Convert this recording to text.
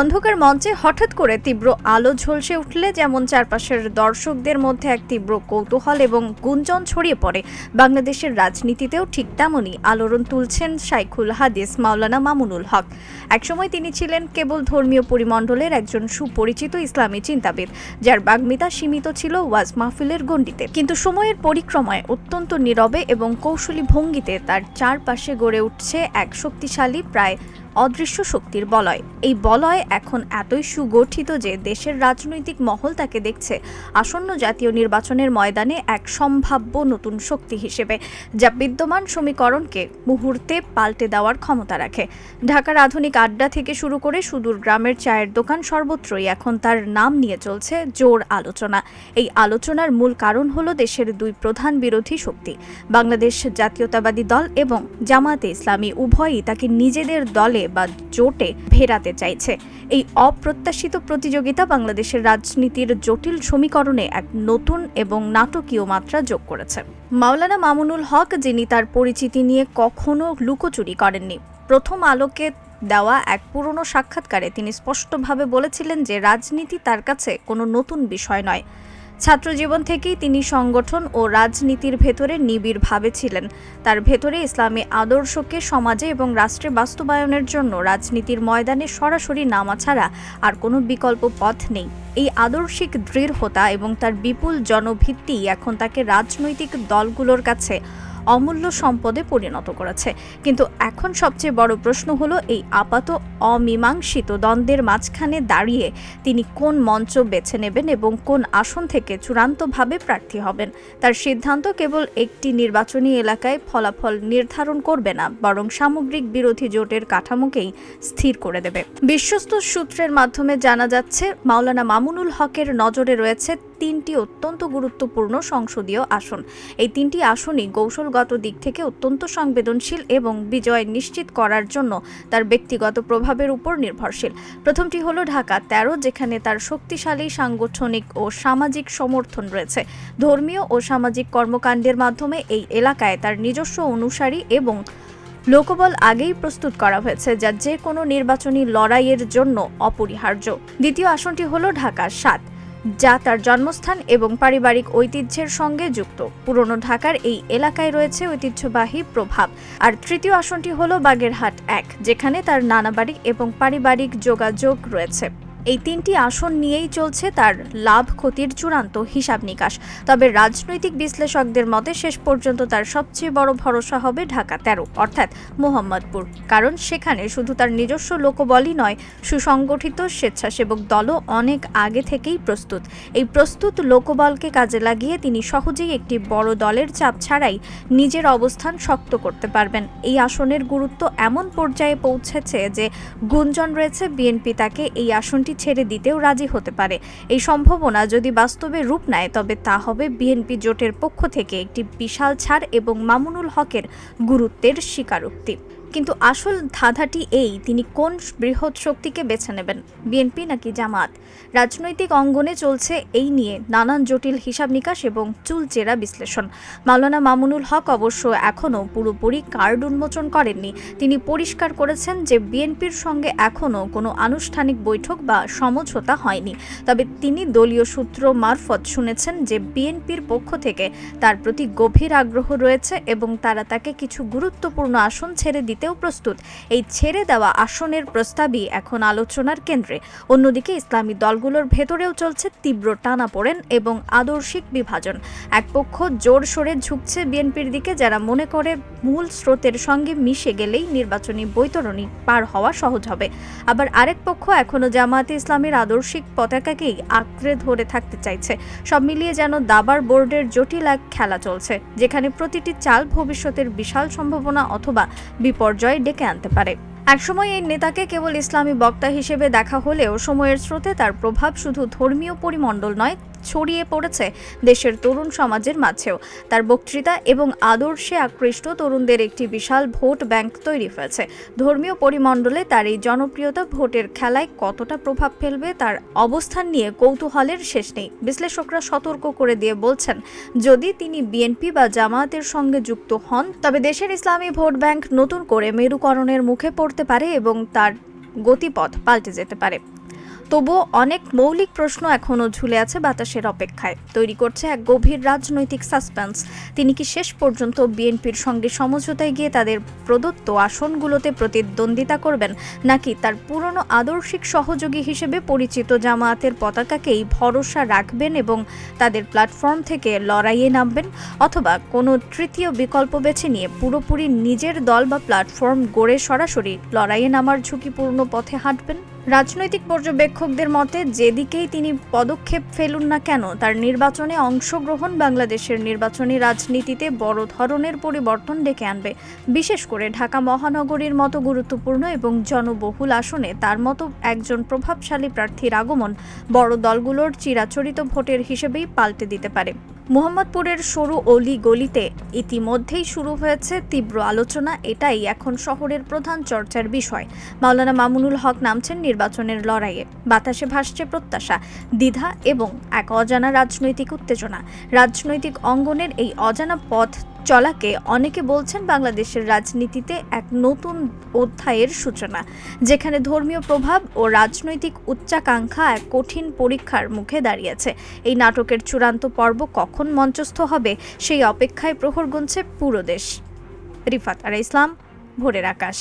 অন্ধকার মঞ্চে হঠাৎ করে তীব্র আলো ঝলসে উঠলে যেমন চারপাশের দর্শকদের মধ্যে এক তীব্র কৌতূহল এবং গুঞ্জন ছড়িয়ে পড়ে। বাংলাদেশের রাজনীতিতেও ঠিক তেমনই আলোড়ন তুলছেন শাইখুল হাদিস, মাওলানা মামুনুল হক। একসময় তিনি ছিলেন কেবল ধর্মীয় পরিমণ্ডলের একজন সুপরিচিত ইসলামী চিন্তাবিদ, যার বাগ্মিতা সীমিত ছিল ওয়াজ মাহফিলের গণ্ডিতে। কিন্তু সময়ের পরিক্রমায় অত্যন্ত নীরবে এবং কৌশলী ভঙ্গিতে তার চারপাশে গড়ে উঠছে এক শক্তিশালী, প্রায় অদৃশ্য শক্তির বলয়। এই বলয় এখন এতই সুগঠিত যে দেশের রাজনৈতিক মহল তাকে দেখছে। আসন্ন জাতীয় নির্বাচনের ময়দানে এক সম্ভাব্য নতুন শক্তি হিসেবে, যা বিদ্যমান সমীকরণকে মুহূর্তে পাল্টে দেওয়ার ক্ষমতা রাখে। ঢাকার আধুনিক আড্ডা থেকে শুরু করে সুদূর গ্রামের চায়ের দোকান সর্বত্রই এখন তার নাম নিয়ে চলছে জোর আলোচনা। এই আলোচনার মূল কারণ হলো দেশের দুই প্রধান বিরোধী শক্তি। বাংলাদেশ জাতীয়তাবাদী দল এবং জামাতে ইসলামী, উভয়ই তাকে নিজেদের দলে বা জোটে ভেরাতে চাইছে। এই অপ্রত্যাশিত প্রতিযোগিতা বাংলাদেশের রাজনীতির জটিল সমীকরণে এক নতুন এবং নাটকীয় মাত্রা যোগ করেছে। মাওলানা মামুনুল হক, যিনি তার পরিচিতি নিয়ে কখনো লুকোচুরি করেননি, প্রথম আলোকে দেওয়া এক পুরনো সাক্ষাৎকারে তিনি স্পষ্টভাবে বলেছিলেন যে রাজনীতি তার কাছে কোনো নতুন বিষয় নয়। ছাত্রজীবন থেকেই তিনি সংগঠন ও রাজনীতির ভেতরে নিবিড়ভাবে ছিলেন। তার ভেতরে ইসলামী আদর্শকে সমাজে এবং রাষ্ট্রে বাস্তবায়নের জন্য রাজনীতির ময়দানে সরাসরি নামা ছাড়া আর কোনো বিকল্প পথ নেই। এই আদর্শিক দৃঢ়তা এবং তার বিপুল জনভিত্তি এখন তাকে রাজনৈতিক দলগুলোর কাছে অমূল্য সম্পদে পরিণত করেছে। কিন্তু এখন সবচেয়ে বড় প্রশ্ন হলো, এই আপাত অমীমাংসিত দ্বন্দ্বের মাঝখানে দাঁড়িয়ে তিনি কোন মঞ্চ বেছে নেবেন এবং কোন আসন থেকে চূড়ান্তভাবে প্রার্থী হবেন? তার সিদ্ধান্ত কেবল একটি নির্বাচনী এলাকায় ফলাফল নির্ধারণ করবে না, বরং সামগ্রিক বিরোধী জোটের কাঠামোকেই স্থির করে দেবে। বিশ্বস্ত সূত্রের মাধ্যমে জানা যাচ্ছে, মাওলানা মামুনুল হকের নজরে রয়েছে তিনটি অত্যন্ত গুরুত্বপূর্ণ সংসদীয় আসন। এই তিনটি আসনই কৌশলগত দিক থেকে অত্যন্ত সংবেদনশীল এবং বিজয় নিশ্চিত করার জন্য তার ব্যক্তিগত প্রভাবের উপর নির্ভরশীল। প্রথমটি হলো ঢাকা তেরো, যেখানে তার শক্তিশালী, সাংগঠনিক ও সামাজিক সমর্থন রয়েছে। ধর্মীয় ও সামাজিক কর্মকাণ্ডের মাধ্যমে এই এলাকায় তার নিজস্ব অনুসারী এবং লোকবল আগেই প্রস্তুত করা হয়েছে, যা যে কোনো নির্বাচনী লড়াইয়ের জন্য অপরিহার্য। দ্বিতীয় আসনটি হলো ঢাকা সাত যা তার জন্মস্থান এবং পারিবারিক ঐতিহ্যের সঙ্গে যুক্ত। পুরনো ঢাকার এই এলাকায় রয়েছে ঐতিহ্যবাহী প্রভাব। আর তৃতীয় আসনটি হল বাগেরহাট এক, যেখানে তার নানাবাড়ি এবং পারিবারিক যোগাযোগ রয়েছে। এই তিনটি আসন নিয়েই চলছে তার লাভ ক্ষতির চূড়ান্ত হিসাব নিকাশ। তবে রাজনৈতিক বিশ্লেষকদের মতে শেষ পর্যন্ত তার সবচেয়ে বড় ভরসা হবে ঢাকা তেরো, অর্থাৎ মোহাম্মদপুর। কারণ সেখানে শুধু তার নিজস্ব লোকবলই নয়, সুসংগঠিত স্বেচ্ছাসেবক দলও অনেক আগে থেকেই প্রস্তুত। এই প্রস্তুত লোকবলকে কাজে লাগিয়ে তিনি সহজেই একটি বড় দলের চাপ ছাড়াই নিজের অবস্থান শক্ত করতে পারবেন। এই আসনের গুরুত্ব এমন পর্যায়ে পৌঁছেছে যে গুঞ্জন রয়েছে বিএনপি তাকে এই আসনটি ছেড়ে দিতেও রাজি হতে পারে। এই সম্ভাবনা যদি বাস্তবে রূপ নেয়, তবে তা হবে বিএনপি জোটের পক্ষ থেকে একটি বিশাল ছাড় এবং মামুনুল হকের গুরুত্বের স্বীকারোক্তি। কিন্তু আসল ধাঁধাটি এই, তিনি কোন বৃহৎ শক্তিকে বেছে নেবেন? বিএনপি নাকি জামাত? রাজনৈতিক অঙ্গনে চলছে এই নিয়ে নানান জটিল হিসাব নিকাশ এবং চুলচেরা বিশ্লেষণ। মাওলানা মামুনুল হক অবশ্য এখনও পুরোপুরি কার্ড উন্মোচন করেননি। তিনি পরিষ্কার করেছেন যে বিএনপির সঙ্গে এখনও কোনো আনুষ্ঠানিক বৈঠক বা সমঝোতা হয়নি। তবে তিনি দলীয় সূত্র মারফত শুনেছেন যে বিএনপির পক্ষ থেকে তার প্রতি গভীর আগ্রহ রয়েছে এবং তারা তাকে কিছু গুরুত্বপূর্ণ আসন ছেড়ে দিতেও প্রস্তুত। এই ছেড়ে দেওয়া আসনের প্রস্তাবই এখন আলোচনার কেন্দ্রে। অন্যদিকে ইসলামী দলগুলোর ভেতরেও চলছে তীব্র টানাপোড়েন এবং আদর্শিক বিভাজন। এক পক্ষ জোর সোরে ঝুঁকছে বিএনপির দিকে যারা মনে করে মূল স্রোতের সঙ্গে মিশে গেলেই নির্বাচনী বৈতরণী পার হওয়া সহজ হবে। আবার আরেক পক্ষ এখনও জামায়াতে ইসলামের আদর্শিক পতাকাকেই আঁকড়ে ধরে থাকতে চাইছে। সব মিলিয়ে যেন দাবার বোর্ডের জটিল এক খেলা চলছে, যেখানে প্রতিটি চাল ভবিষ্যতের বিশাল সম্ভাবনা অথবা বিপর্যয় ডেকে আনতে পারে। একসময় এই নেতাকে কেবল ইসলামী বক্তা হিসেবে দেখা হলেও সময়ের স্রোতে তার প্রভাব শুধু ধর্মীয় পরিমণ্ডল নয় ছড়িয়ে পড়েছে দেশের তরুণ সমাজের মাঝেও। তার বক্তৃতা এবং আদর্শে আকৃষ্ট তরুণদের একটি বিশাল ভোট ব্যাংক তৈরি হয়েছে। ধর্মীয় পরিমণ্ডলে তার এই জনপ্রিয়তা ভোটের খেলায় কতটা প্রভাব ফেলবে তার অবস্থান নিয়ে কৌতূহলের শেষ নেই। বিশ্লেষকরা সতর্ক করে দিয়ে বলছেন, যদি তিনি বিএনপি বা জামায়াতের সঙ্গে যুক্ত হন, তবে দেশের ইসলামী ভোট ব্যাংক নতুন করে মেরুকরণের মুখে পড়তে পারে এবং তার গতিপথ পাল্টে যেতে পারে। তবুও অনেক মৌলিক প্রশ্ন এখনও ঝুলে আছে বাতাসের অপেক্ষায়। তৈরি করছে এক গভীর রাজনৈতিক সাসপেন্স। তিনি কি শেষ পর্যন্ত বিএনপির সঙ্গে সমঝোতায় গিয়ে তাদের প্রদত্ত আসনগুলোতে প্রতিদ্বন্দ্বিতা করবেন, নাকি তার পুরনো আদর্শিক সহযোগী হিসেবে পরিচিত জামায়াতের পতাকাকেই ভরসা রাখবেন এবং তাদের প্ল্যাটফর্ম থেকে লড়াইয়ে নামবেন, অথবা কোনো তৃতীয় বিকল্প বেছে নিয়ে পুরোপুরি নিজের দল বা প্ল্যাটফর্ম গড়ে সরাসরি লড়াইয়ে নামার ঝুঁকিপূর্ণ পথে হাঁটবেন? রাজনৈতিক পর্যবেক্ষকদের মতে, যেদিকেই তিনি পদক্ষেপ ফেলুন না কেন, তার নির্বাচনে অংশগ্রহণ বাংলাদেশের নির্বাচনী রাজনীতিতে বড় ধরনের পরিবর্তন ডেকে আনবে। বিশেষ করে ঢাকা মহানগরীর মতো গুরুত্বপূর্ণ এবং জনবহুল আসনে তার মতো একজন প্রভাবশালী প্রার্থীর আগমন বড় দলগুলোর চিরাচরিত ভোটের হিসেবেই পাল্টে দিতে পারে। মোহাম্মদপুরের সরু অলি গলিতে ইতিমধ্যেই শুরু হয়েছে তীব্র আলোচনা, এটাই এখন শহরের প্রধান চর্চার বিষয়। মাওলানা মামুনুল হক নামছেন নির্বাচনের লড়াইয়ে। বাতাসে ভাসছে প্রত্যাশা, দ্বিধা এবং এক অজানা রাজনৈতিক উত্তেজনা। রাজনৈতিক অঙ্গনের এই অজানা পথ চলাকে অনেকে বলছেন বাংলাদেশের রাজনীতিতে এক নতুন অধ্যায়ের সূচনা, যেখানে ধর্মীয় প্রভাব ও রাজনৈতিক উচ্চাকাঙ্ক্ষা এক কঠিন পরীক্ষার মুখে দাঁড়িয়েছে। এই নাটকের চূড়ান্ত পর্ব কখন মঞ্চস্থ হবে সেই অপেক্ষায় প্রহর গুনছে পুরো দেশ। রিফাত আর ইসলাম, ভোরের আকাশ।